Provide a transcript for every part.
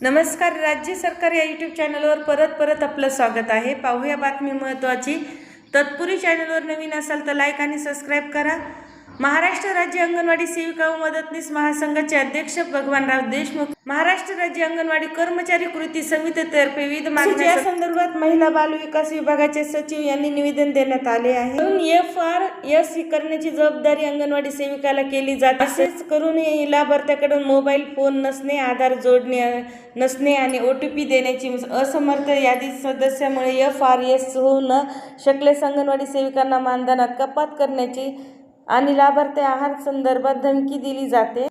नमस्कार राज्य सरकार या यूट्यूब चॅनलवर परत परत आपलं स्वागत आहे. पाहूया बातमी महत्त्वाची तत्पूर्वी चॅनलवर नवीन असाल तर लाईक आणि सबस्क्राईब करा. महाराष्ट्र राज्य अंगणवाडी सेविका व मदतनीस महासंघाचे अध्यक्ष भगवानराव देशमुख महाराष्ट्र राज्य अंगणवाडी कर्मचारी कृती समितीतर्फे विविध मागण्या संदर्भात महिला बाल विकास विभागाचे सचिव यांनी निवेदन देण्यात आले आहे. एफ आर एस करण्याची जबाबदारी अंगणवाडी सेविकाला केली जाते. असेच करून लाभार्थ्याकडून मोबाईल फोन नसणे आधार जोडणे नसणे आणि ओ टी पी देण्याची असमर्थ यादी सदस्यामुळे एफ आर एस होऊ न शकल्यास अंगणवाडी सेविकांना मानधनात कपात करण्याची आणि लाभार्थी आहार संदर्भात धमकी दिली जाते.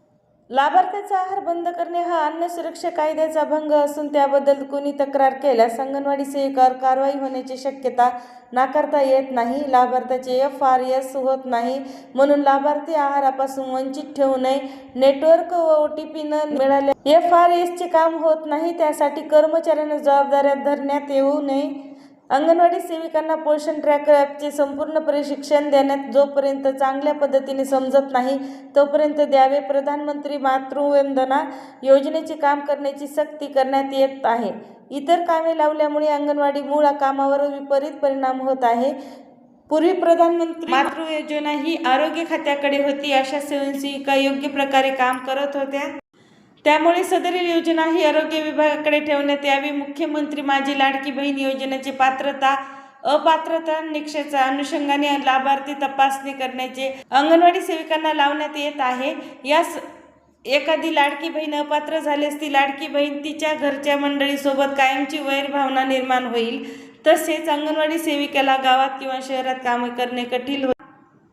लाभार्थ्याचा आहार बंद करणे हा अन्न सुरक्षा कायद्याचा भंग असून त्याबद्दल कोणी तक्रार केल्यास अंगणवाडी सेविकावर कारवाई होण्याची शक्यता नाकारता येत नाही. लाभार्थ्याचे एफ आर एस होत नाही. म्हणून लाभार्थी आहारापासून वंचित ठेवू नये. नेटवर्क व ओ टी पी न मिळाल्या एफ आर एसचे काम होत नाही. त्यासाठी कर्मचाऱ्यांना जबाबदाऱ्या धरण्यात येऊ नये. अंगणवाडी सेविकांना पोषण ट्रॅकर ॲपचे संपूर्ण प्रशिक्षण देण्यात जोपर्यंत चांगल्या पद्धतीने समजत नाही तोपर्यंत द्यावे प्रधानमंत्री मातृवंदना योजनेचे काम करण्याची सक्ती करण्यात येत आहे. इतर कामे लावल्यामुळे अंगणवाडी मूळ कामावर विपरीत परिणाम होत आहे. पूर्वी प्रधानमंत्री मातृ योजना ही आरोग्य खात्याकडे होती अशा स्वयंसेविका योग्य प्रकारे काम करत होत्या. त्यामुळे सदरील योजना ही आरोग्य विभागाकडे ठेवण्यात यावी. मुख्यमंत्री माझी लाडकी बहीण योजनेची पात्रता अपात्रता निकषाच्या अनुषंगाने लाभार्थी तपासणी करण्याचे अंगणवाडी सेविकांना लावण्यात येत आहे. यास एखादी लाडकी बहीण अपात्र झाल्यास ती लाडकी बहीण तिच्या घरच्या मंडळीसोबत कायमची वैरभावना निर्माण होईल. तसेच अंगणवाडी सेविकेला गावात किंवा शहरात कामे करणे कठीण होईल.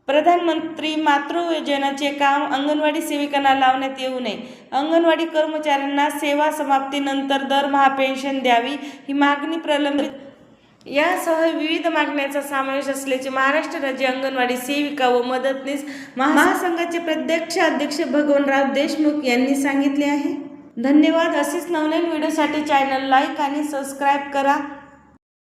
प्रधानमंत्री मातृ योजनेचे काम अंगणवाडी सेविकांना लावण्यात येऊ नये. अंगणवाडी कर्मचाऱ्यांना सेवा समाप्तीनंतर दरमहा पेन्शन द्यावी ही मागणी प्रलंबित. यासह विविध मागण्यांचा समावेश असल्याचे महाराष्ट्र राज्य अंगणवाडी सेविका व मदतनीस महासंघाचे प्रत्यक्ष अध्यक्ष भगवानराव देशमुख यांनी सांगितले आहे. धन्यवाद. असेच नवनवीन व्हिडिओसाठी चॅनल लाईक आणि सबस्क्राईब करा.